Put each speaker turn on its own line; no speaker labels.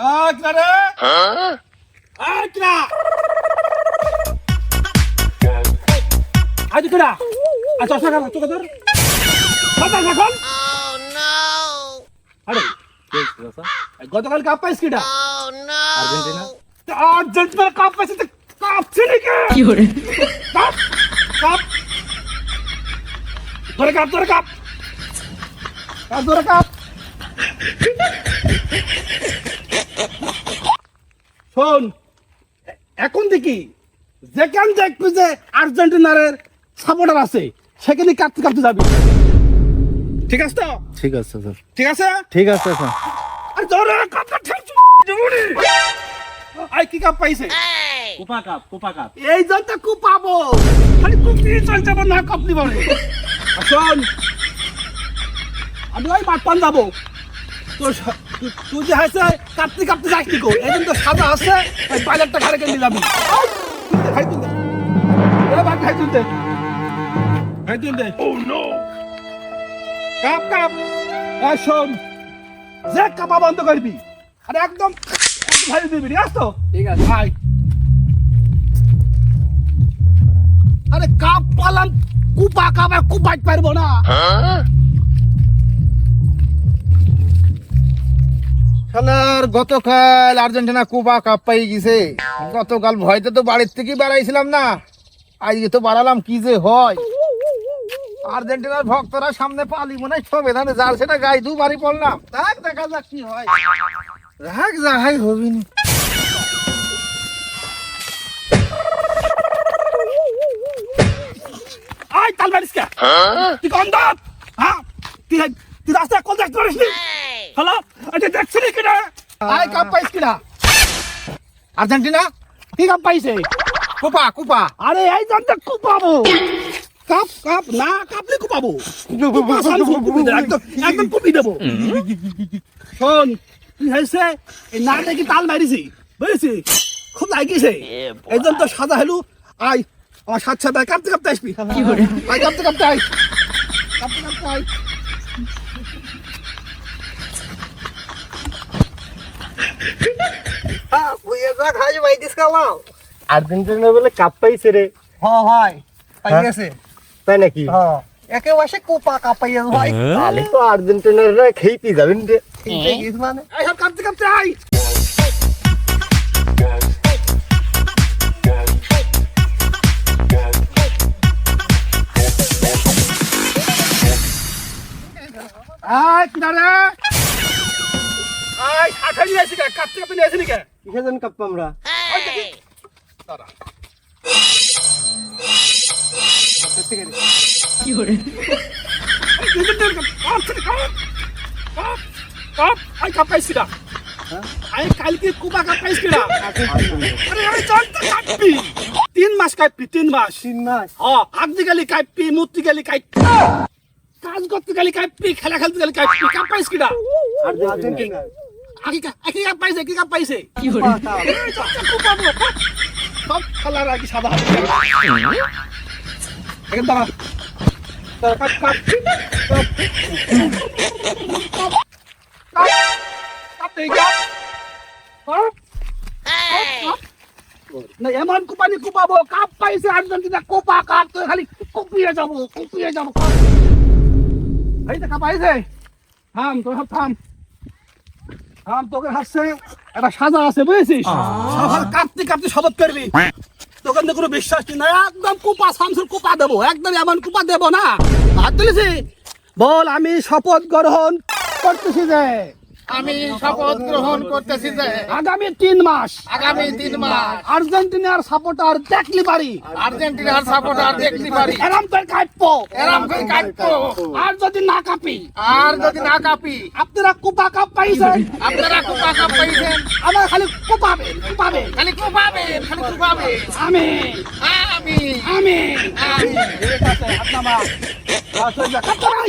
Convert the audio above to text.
আয় কিনা রে আয় কিনা আজ কিনা আচ্ছা আচ্ছা চোখ ধর কথা এখন আরে গতকাল কাপ পাইস কিনা
আর্জেন্টিনা
আর্জেন্টিনার কাপ পাইছে তো কাপ ছিল কি কাপ কাপ ধরে কাপ ধরে কাপ কাপ ধরে কাপ শোন এখন দেখি যেখান দেখবি যে আর্জেন্টিনার সাপোর্টার আছে সেখানে কাঁপতে কাঁপতে যাবি। ঠিক আছে তো?
ঠিক আছে স্যার।
ঠিক আছে?
ঠিক আছে স্যার।
আর ধরে কাপটা ঠেলছি জুড়ি আই কি কাপ পাইছে?
Copa cup Copa cup.
এই জন্য খুব পাবো খালি কুপি চল যাব না কপনি বলে শোন আমি ওই মাঠ পান যাব তু- তুই যে হাসে কাঁপতে কাঁপতে যাস কি কো এই তো সাদা আছে ওই বাজারটা ঘাড়ে কিনে যাবি! তুলতে, ভাই তুলতে। এ ভাই ভাই তুলতে। ভাই তুলতে। ও নো কাপ কাপ। এই শোন যে কাপা বন্ধ করবি আর একদম একদম ভাই দিবি আছে তো? ঠিক আছে। ভাই। আরে কাপ পালান কুপা কাপ আর কুপাই পারব না।
শালার গতকাল আর্জেন্টিনা কোপা কাপ পাই গেছে। গতকাল ভয়তে তো বাড়ির থেকে বাড়াইছিলাম না। আজকে তো বাড়ালাম কি যে হয়। আর্জেন্টিনার ভক্তরা সামনে পালি মনে হয় সংবিধানে যার সেটা গাই দু বাড়ি পড়লাম। দেখ দেখা যাক কি হয়। রাখ যাহাই হবিনি।
আই তাল মারিস কে? তুই গন্ধ হ্যাঁ? তুই তুই রাস্তা কোন দেখ করিস নি? হ্যালো? আচ্ছা দেখছিস কি আই কাপ পাইস কিনা?
আর্জেন্টিনা?
কি কাপ পাইছে?
Copa Copa.
আরে এই জানতে কুপাবো। কাপ কাপ না কাপলে কুপাবো। একদম একদম কুপি দেবো। শোন তুই হয়েছে? এই না দেখি তাল মারিছি বুঝেছি? খুব লাগিয়েছে এই তো সাদা হেলু। আই আমার সাত সাদা কাঁপতে কাঁপতে আসবি। কাঁপতে কাঁপতে আই কাঁপতে কাঁপতে আই
আর্জেন্টিনা বলে কাপ পাইছে রে।
হ্যাঁ ভাই পাই
হ্যাঁ?
গেছে।
তাই নাকি?
হ্যাঁ একেবারে কোপা কাপাই গেছে ভাই।
তাহলে তো আর্জেন্টিনার খেয়ে যাবেন রে।
এইটাই গেছে মানে
আই সব কাঁপতে কাঁপতে আই। আয় কিনারে। আয় আঠা নিয়ে আসি কে? কাটতে কাটতে নিয়ে আসি কে?
কিসের জন্য কাপ্পা আমরা
আয় দেখি। দাঁড়া। আই কাপাইছি না আই কালকে কুবা কাপাইছি না আরে আরে চল তো কাটবি। তিন মাস কাটবি তিন মাস।
তিন মাস?
হ্যাঁ হাঁটতে গেলি কাটবি মুততে গেলি কাটবি। কাজ করতে গেলি কাটবি খেলা খেলতে গেলি কাটবি। কাপ পাইছে কি কাপ পাইছে?
কোপা কাপ
চাচা কুপাবো সব সাদা এখন দাঁড়া। এমন কুপানি কুপাবো কাপ পাইছে আর্জেন্টিনা কোপা কাপ তো খালি কুপিয়ে যাব কুপিয়ে যাব। এই তো কাপ পাইছে। থাম তো সব থাম। থাম তোকে হাসছে একটা সাজা আছে বুঝেছিস? সবার কাঁপতে কাঁপতে শপথ করবি। তোকে তো কোনো বিশ্বাস নেই না একদম কুপা শামসুর কুপা দেবো একদম এমন কুপা দেবো না। হাত তুলেছি বল আমি শপথ গ্রহণ করতেছি যে।
আমি শপথ গ্রহণ করতেছি যে
আগামী তিন মাস
আগামী তিন মাস
আর্জেন্টিনার সাপোর্টার দেখলি পারি।
আর্জেন্টিনার সাপোর্টার দেখলি পারি।
এরাম করে কাঁপবো?
এরাম করে কাটবো
আর যদি না কাঁপি?
আর যদি না কাপি?
আপনারা কুপা কাপ পাইছেন?
আপনারা কোপা কাপ পাইছেন?
আমার খালি কুপাবেন কুপাবেন
খালি কুপাবেন খালি কুপাবেন
আমি
আমি
আমি।
আমি।
ঠিক আছে আপনারা